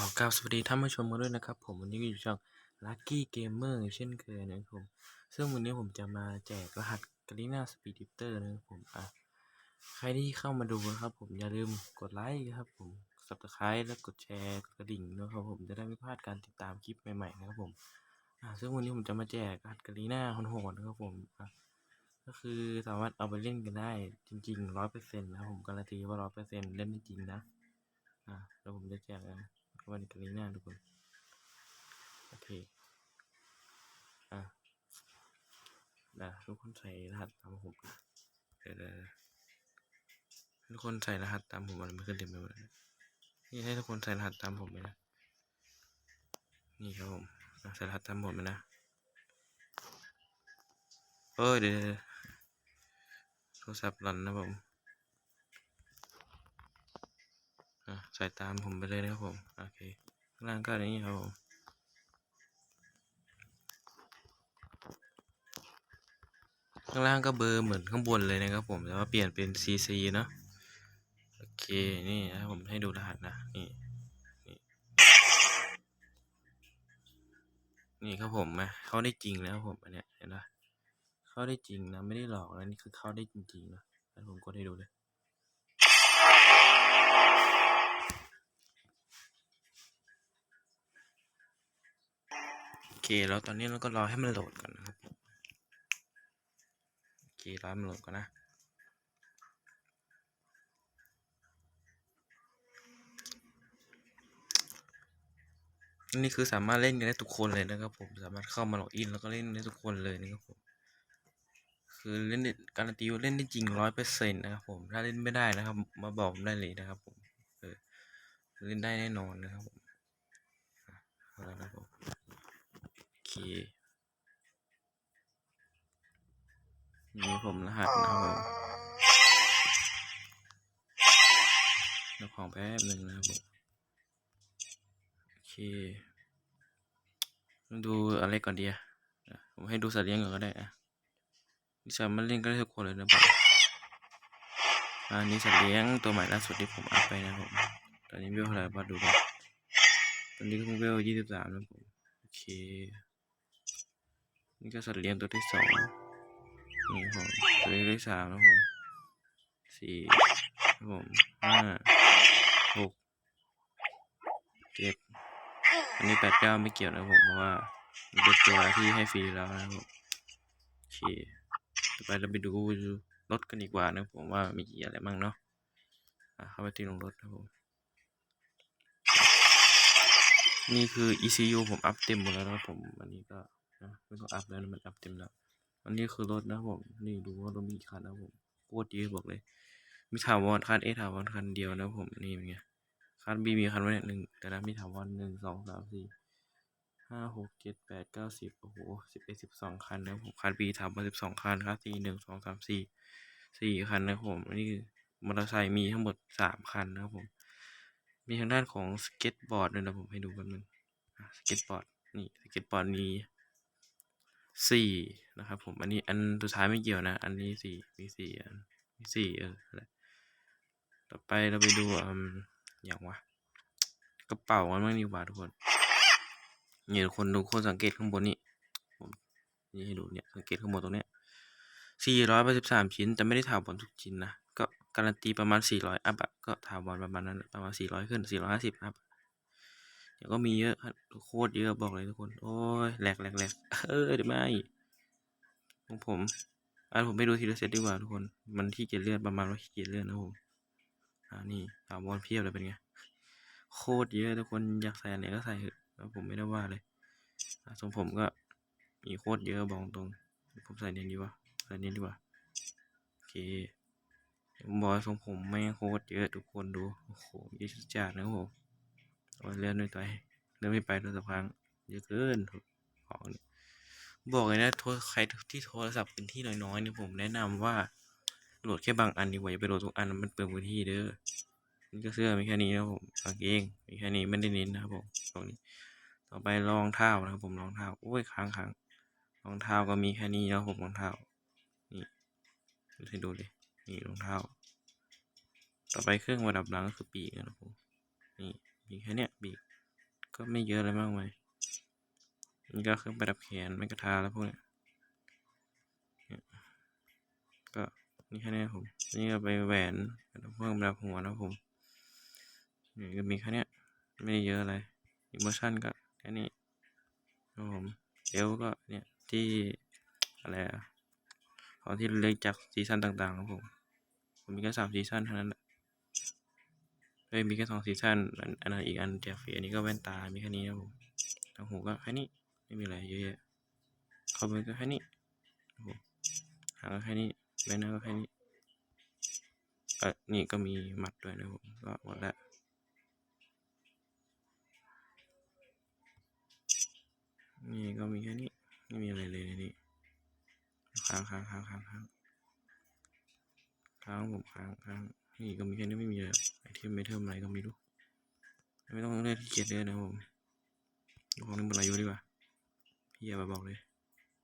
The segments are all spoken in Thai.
ขอกล่าวสวัสดีท่านผู้ชมกันด้วยนะครับ ผมวันนี้ก็อยู่ช่อง Lucky Gamer เช่นเคยนะครับผม ซึ่งวันนี้ผมจะมาแจกรหัส g a r i n a Speed Drifter นะครับผมอะใครที่เข้ามาดูนะครับ ผมอย่าลืมกดไลค์ครับผม Subscribe และกดแชร์กดกระดิ่งนะครับผมจะได้ไม่พลาดการติดตามคลิปใหม่ๆนะครับผมอะซึ่งวันนี้ผมจะมาแจกรหัส g a r i n a โหดๆนะครับผมอะก็คือสามารถเอาไปเล่นกันได้จริงๆร้อยเปอร์เซ็นต์นะครับผมการันตีว่าร้อยเปอร์เซ็นต์เล่นได้จริงนะอะแล้วผมจะแจกนะ วันกันนี้หน้าทุกคน โอเค อะนะทุกคนใส่รหัสตามผมนะเดี๋ยวทุกคนใส่รหัสตามผมมันไม่ขึ้นเต็มไปหมดเลยนี่ให้ทุกคนใส่รหัสตามผมไปนะ นี่ครับผมใส่รหัสตามผมไปนะเอ้ยเดี๋ยวโทรศัพท์หล่นนะผม อะใส่ตามผมไปเลยนะครับผม โอเค ข้างล่างก็อันนี้ครับผมข้างล่างก็เบอร์เหมือนข้างบนเลยนะครับผมแต่ว่าเปลี่ยนเป็น CC เนาะโอเค นี่นะผมให้ดูรหัสนะ นี่ นี่นี่ครับผมมาเข้าได้จริงแล้วผมอันเนี้ยเห็นปะเข้าได้จริงนะ ไม่ได้หลอกนะนี่คือเข้าได้จริงๆนะแล้วผมกดให้ดูเลย เคแล้วตอนนี้เราก็รอให้มันโหลดก่อนนะครับผมโอเครอให้มันโหลดก่อนนะนี่คือสามารถเล่นกันได้ทุกคนเลยนะครับผมสามารถเข้ามาล็อกอินแล้วก็เล่นได้ทุกคนเลยนะครับผมคือเล่นการันตีว่าเล่นได้จริงร้อยเปอร์เซ็นต์นะครับผมถ้าเล่นไม่ได้นะครับ มาบอกผมได้เลยนะครับผมเล่นได้แน่นอนนะครับผมอะเอาแล้วนะครับผม เคนี่ผมรหัสนะครับผมแล้วของแป๊บหนึ่งนะครับผมโอเคดูอะไรก่อนดีอะอะผมให้ดูสัตว์เลี้ยงก่อนก็ได้อะนี่สามารถเล่นก็ได้ทุกคนเลยนะผมอันนี้สัตว์เลี้ยงตัวใหม่ล่าสุดที่ผมอัพไปนะครับผม ตอนนี้เวลเท่าไหร่มาดูกันตอนนี้ก็เพิ่งเวลยี่สิบสามนะผม โอเค นี่ก็สัตว์เลี้ยงตัวที่สองนี่ผมตัวที่สามนะผมสี่ผมห้าหกเจ็ดอันนี้แปดเก้าไม่เกี่ยวนะผมเพราะว่าเป็นตัวที่ให้ฟรีแล้วนะผมโอเคต่อไปเราไปดูรถกันดีกว่านะผมว่ามีกี่อะไรบ้างเนาะะเข้าไปที่ลงรถนะผมนี่คือ ECU ผมอัพเต็มหมดแล้วนะผมอันนี้ก็ นะไม่ต้องอัพแล้วนะมันอัพเต็มแล้ว อันนี้คือรถนะผม นี่ดูว่ารถมีกี่คันนะผมโคตรเยอะบอกเลย มีถาวรคันเอถาวรคันเดียวนะผมนี่เป็นไงคันบีมีคันไว้หนึ่งแต่นะมีถาวรหนึ่งสองสามสี่ห้าหกเจ็ดแปดเก้าสิบโอ้โหสิบเอ็ดสิบสองคันนะผมคันบีถาวรสิบสองคันครับสี่หนึ่งสองสามสี่สี่คันนะผมอันนี้คือมอเตอร์ไซค์มีทั้งหมดสามคันนะครับผม มีทางด้านของสเก็ตบอร์ดด้วยนะผมให้ดูแป๊บนึงอะสเก็ตบอร์ดนี่สเก็ตบอร์ดมี สี่นะครับผมอันนี้อันสุดท้ายไม่เกี่ยวนะ อันนี้สี่มีสี่อันมีสี่เอออะไรต่อไปเราไปดูอืมอย่างวะกระเป๋ามันบ้างดีกว่าทุกคนเนี่ยทุกคนดูคนสังเกตข้างบนนี่ผมนี่ให้ดูเนี่ยสังเกตข้างบนตรงเนี้ยสี่ร้อยแปดสิบสามชิ้น แต่ไม่ได้ถาวรทุกชิ้นนะ ก็การันตีประมาณสี่ร้อยอัพอะก็ถาวรประมาณนั้นประมาณสี่ร้อยขึ้นสี่ร้อยห้าสิบอัพ เดี๋ยวก็มีเยอะครับโคตรเยอะบอกเลยทุกคน โอ้ยแหลกแหลกแหลกเออเดี๋ยวไม่ของผมอันผมไปดูทีละเซตดีกว่าทุกคน มันที่เกียจเลื่อนประมาณว่าขี้เกียจเลื่อนนะผมอ่านี่ถามวอนเพียบเลยเป็นไง โคตรเยอะทุกคนอยากใส่อันไหนก็ใส่เถอะแล้วผมไม่ได้ว่าเลยทรงผมก็มีโคตรเยอะบอกตรง ผมใส่เนียนดีกวะใส่เนียนดีกว่า โอเคผมบอกทรงผมไม่งโคตรเยอะทุกคนดู โอ้โหเยอะจัดนะผม โอ้ยเลื่อนไม่ไปเลื่อนไม่ไปโทรศัพท์ค้างเยอะเกินของนี่บอกเลยนะโทรใครที่โทรศัพท์เป็นที่น้อยๆเนี่ยผมแนะนำว่าโหลดแค่บางอันดีกว่าอย่าไปโหลดทุกอันมันเปลืองพื้นที่เด้อนี่ก็เสื้อมีแค่นี้นะผมกางเกงมีแค่นี้ไม่ได้เน้นนะครับผมตรงนี้ ต่อไปรองเท้านะครับผมรองเท้าโอ้ยค้างค้างรองเท้าก็มีแค่นี้นะผมรองเท้านี่ดูให้ดูเลยนี่รองเท้า ต่อไปเครื่องประดับหลังก็คือปีกนะครับผมนี่ มีแค่เนี้ยบีกก็ไม่เยอะอะไรมากมายนี่ก็เครื่องประดับแขนไม่กระทาแล้วพวกเนี้ยก็นี่แค่นี้ผม นี่ก็ไปแหวนเพิ่มประดับหัวนะผมนี่ก็มีแค่เนี้ยไม่ได้เยอะอะไรอิโมชั่นก็แค่นี้ครับผมเอลก็เนี่ยที่อะไรอะของที่เล็กจากซีซั่นต่างๆครับผม ผมมีแค่สามซีซั่นเท่านั้นแหละ เอ้ยมีแค่สองซีซั่นอันนั้นอีกอันแจกฟรีอันนี้ก็แว่นตา มีแค่นี้ครับผมทางหูก็แค่นี้ ไม่มีอะไรเยอะแยะคอมเมนต์ก็แค่นี้หางก็แค่นี้ใบหน้าก็แค่นี้เออนี่ก็มีหมัดด้วยนะผมก็หมดล้วนี่ก็มีแค่นี้ไม่มีอะไรเลยในนี่ค้างค้างค้างค้างค้างค้างผมค้างค้าง นี่ก็มีแค่นี้ไม่มีอะไรไอเทมไม่เทิมอะไรก็ไม่รู้ ไม่ต้องเลือกที่เกียจเลยนะผมของนี้หมดอายุดีกว่าพี่อย่ามาบอกเลย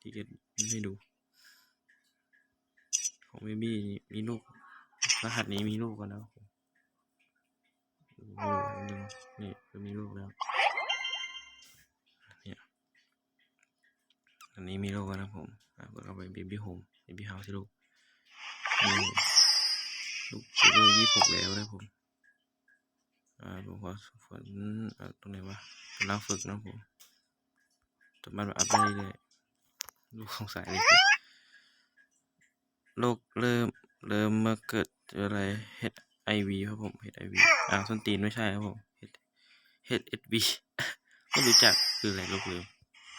ที่เกียจไม่ดู ของเบบี้มีลูก รหัสนี้มีลูกกันแล้วผมนี่ก็มีลูกแล้วเนี่ยอันนี้มีลูกแล้วนะผมก็เอาไปเบบี้โฮมเบบี้เฮาส์ลูกนี่ ลูกอายุยี่หกแล้วนะผมอ่าผมขอฝนตรงไหนวะกำลังฝึกนะผมสามารถแบบอัพได้เรื่อยลูกสงสัยเลยโรคเริ่มเริ่มมื่อเกิดอะไร HIV ครับผม HIV อ่าส้นตีนไม่ใช่ครับผม HSV ไม่รู้จักคืออะไรโรคเริ่ม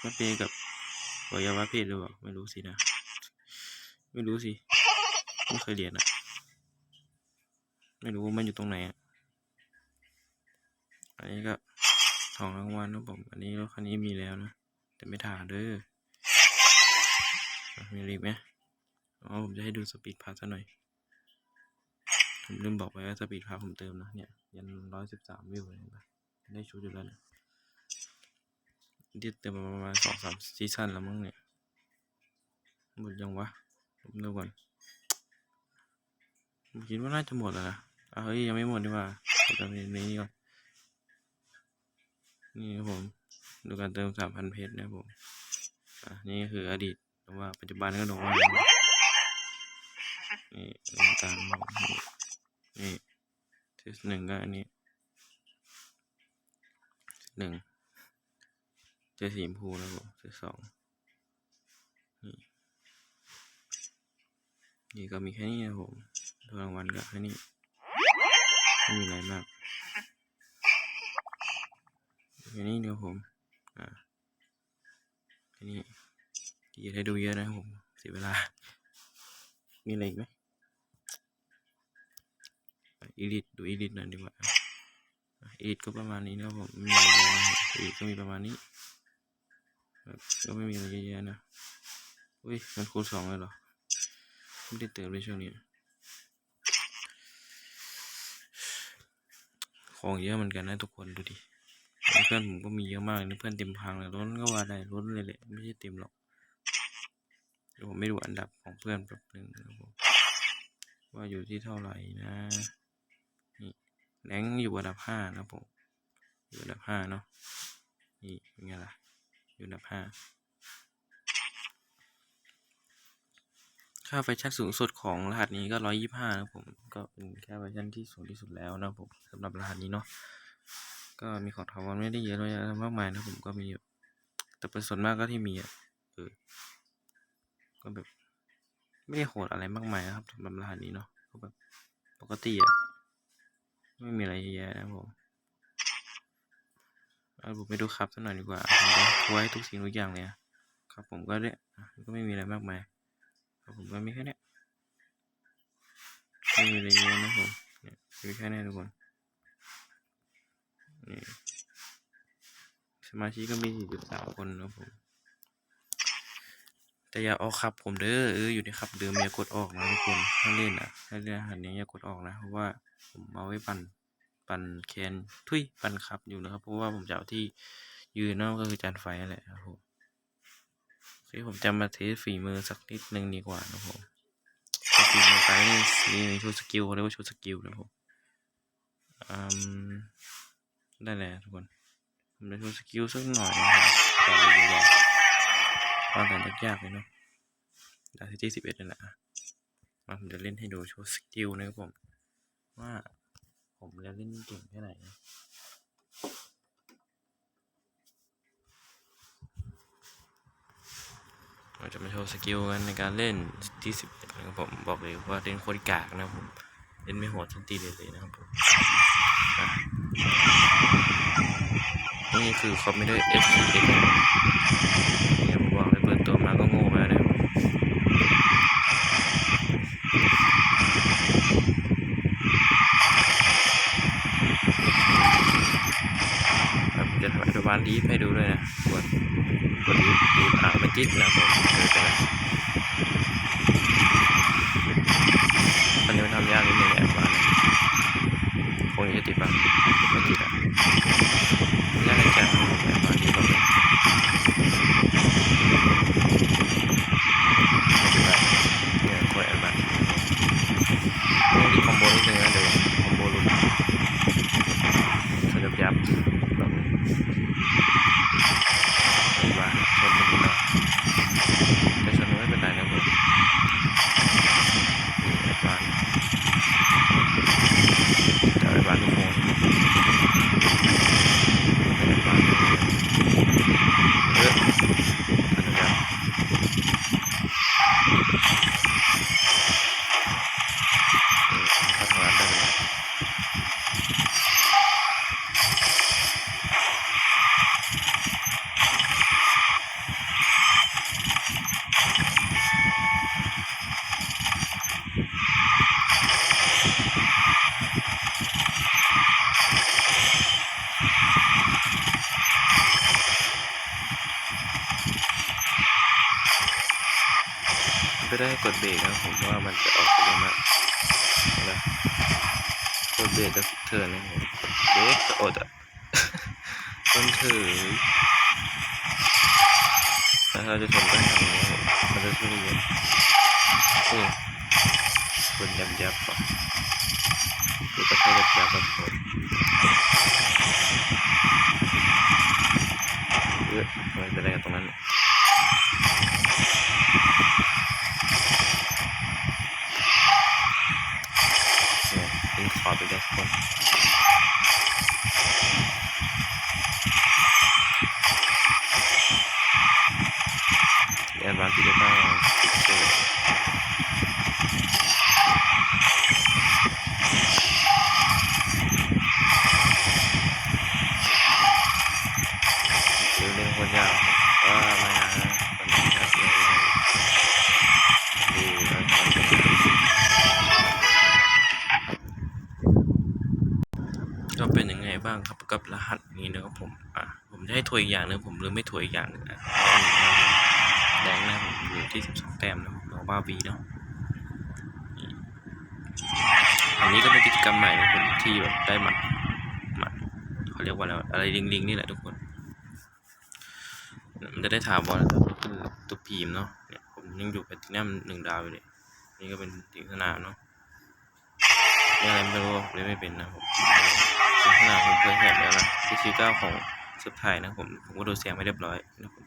มันเป็นกับวัยวะเพศหรือเปล่าไม่รู้สินะ ไม่รู้สิ ไม่เคยเรียนอะ ไม่รู้มันอยู่ตรงไหนอะอันนี้ก็ของรางวัลนะผมอันนี้รถคันนี้มีแล้วนะ แต่ไม่ถ่าเด้อมีรีบไหมอ๋อผมจะให้ดูสปีดพาสซะหน่อย ผมลืมบอกไปว่าสปีดพาผมเติมนะเนี่ย ยันร้อยสิบสามวิวเลยนะได้ชุดอยู่แล้วนะที่เติมประมาณสองสามซีซั่นแล้วมั้งเนี่ยหมดยังวะผมดูก่อนผมคิดว่าน่าจะหมดแล้วนะอะ เฮ้ยยังไม่หมดดีกว่าผมจะมีนี้ก่อนนี่ครับผมดูการเติมสามพันเพชรนะครับผมอะนี่คืออดีตแต่ว่าปัจจุบันก็โดนว่านี่ตางๆนี่นี่เทสหนึ่งก็อันนี้หนึ่งเจอสีชมพูนะครับผมเจอสองนี่นี่ก็มีแค่นี้นะผมตัวรางวัลก็แค่นี้ ม่มีอะไรมากแค่นี้เดี๋ยวผมอ่าแค่นี้อย่าให้ดูเยอะนะผมเสียเวลา มีอะไรอีกไหมอีลิทดูอีลิทหน่อยดีกว่าอีลิทก็ประมาณนี้นะผมมีอะไรเยอะอีลิทก็มีประมาณนี้ก็ไม่มีอะไรเยอะแยะนะอุ้ยมันคูณสองเลยเหรอไม่ได้เติมเลยช่วงนี้ ของเยอะเหมือนกันนะทุกคนดูดิเพื่อนผมก็มีเยอะมากเลยนะเพื่อนเต็มพังเลยล้นก็ว่าได้ล้นเลยแหละไม่ใช่เต็มหรอกเดี๋ยวผมไม่ดูอันดับของเพื่อนแป๊บหนึงนะครับผมว่าอยู่ที่เท่าไหร่นะนี่แรงอยู่อันดับห้านะผมอยู่อันดับห้าเนาะนี่เป็นไงล่ะอยู่อันดับห้า ค่าไฟชั่นสูงสุดของรหัสนี้ก็ร้อยยี่ห้านะผมก็เป็นแค่ไฟชั่นที่สูงที่สุดแล้วนะผมสำหรับรหัสนี้เนาะก็มีของถาวรไม่ได้เยอะเลยมากมายนะผมก็มีแต่เป็นส่วนมากก็ที่มีอะเออก็แบบไม่ได้โหดอะไรมากมายนะครับสำหรับรหัสนี้เนาะก็แบบปกติอะไม่มีอะไรเยอะแยะนะผมเอาผมไปดูครับสักหน่อยดีกว่าผมจะทัวร์ให้ทุกสิ่งทุกอย่างเลยอะครับผมก็เนี่ยก็ไม่มีอะไรมากมาย ครับผมก็มีแค่นี้ไม่มีอะไรเยอะนะผมมีแค่นี้ทุกคนนี่สมาชิกก็มีสี่จุดสามคนนะผมแต่อย่าออกครับผมเด้อเอออยู่ในครับเดิมอย่ากดออกนะทุกคนถ้าเล่นอะถ้าเล่นอาหารนี้อย่ากดออกนะเพราะว่าผมเอาไว้ปั่นปั่นแคนทุยปั่นครับอยู่นะครับเพราะว่าผมจะเอาที่ยืนเนาะก็คือจานไฟนั่นแหละครับผม โอผมจะมาเทสฝีมือสักนิดหนึ่งดีกว่านะผมฝีมือไปนี่นี่โชว์สกิลเขาเรียกว่าชว์สกิลนะผมอืมได้แล้วทุกคนผมจะโชว์สกิลสักหน่อยนะครับก่ดีกว่าตอนแต่ยากๆเลยเนาะดาซิตี้สิบเอ็ดนั่นแหละมาผมจะเล่นให้ดูชว์สกิลนะครับผม ว่าผมจะเล่นเก่งแค่ไหนนะ เราจะมาโชว์สกิลกันในการเล่นที่สิบเอ็ดนะครับผมบอกเลยว่าเล่นโคตรกากนะครับผมเล่นไม่โหดทันทีเลยเลยนะครับผมนี่คือคอมไม่ได้ F P X เนี่ยผมบอกเลยเปิดตัวมาก็โง่แล้วนะครับจะทำอัตบานดีฟให้ดูด้วยนะกดกด ดีฟดีฟอะไม่จิตนะครับผมเจอกันตอนนี้มันทำยากนิดนึงแอบมาคงจะติดบ้างไม่ติดอะยากในใจแอบมาดีกว่าเลยไม่เป็นไรเนี่ยกดแอบมาต้องรีบคอมโบนิดนึงนะเดี๋ยวคอมโบหลุดเขาจะยับแบบนี้เห็นว่าชนไม่ดีเนาะแต่ชนไม่เป็นไรนะผมนี่แอบมาจะแอบมาทุกคนไม่แอบมาเลยเออเขาจะยับ เออเขาทำงานได้เลย ไม่ได้กดเบรกนะผมว่ามันจะออกไปเยอะมากนะกดเบรกก็เทินนะผมเบรกก็อดอะต้นถือแล้วเราจะชนก็ทำอย่างนี้มันจะช่วยเยอะนี่คนยับยับอะคือก็แค่ยับยับแบบผมเออไม่เป็นไรกับตรงนั้นเนี่ย ผมอะผมจะให้ถวยอีกอย่างหนึงผมลืมไม่ถวยอีกอย่างหนึงนะแดงนะผมอยู่ที่สิบสองแต้มนะน้องบาวีเนาะอันนี้ก็เป็นกิจกรรมใหม่นะคนที่แบบได้หมัดหมัดเขาเรียกว่าอะไรอะไรลิงลิงนี่แหละทุกคนมันจะได้ถามว่าคือตัวพีมเนาะเนี่ยผมยังอยู่แพลตินัมหนึ่งดาวอยู่เลยนี่ก็เป็นทีมสนามเนาะนี่อะไรไม่รู้เล่นไม่เป็นนะผม ถึงขนาดผมเคยแหบแล้วนะที่คิวเก้าของสุดท้ายนะผมผมก็ดูเสียงไม่เรียบร้อยนะผม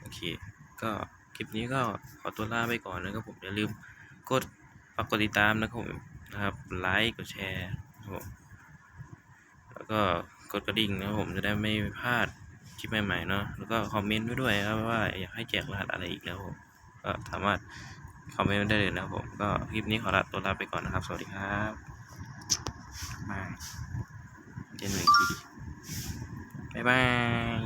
โอเค ก็คลิปนี้ก็ขอตัวลาไปก่อนนะครับผมอย่าลืมกดฝากกดติดตามนะครับผมนะครับไลค์กดแชร์นะครับผมแล้วก็กดกระดิ่งนะครับผมจะได้ไม่พลาดคลิปใหม่ๆเนาะแล้วก็คอมเมนต์ไว้ด้วยนะครับว่าอยากให้แจกรหัสอะไรอีกนะครับผมก็สามารถคอมเมนต์ไว้ได้เลยนะครับผมก็คลิปนี้ขอลาตัวลาไปก่อนนะครับ สวัสดีครับบาย เจนหม่ทีบ๊ายบาย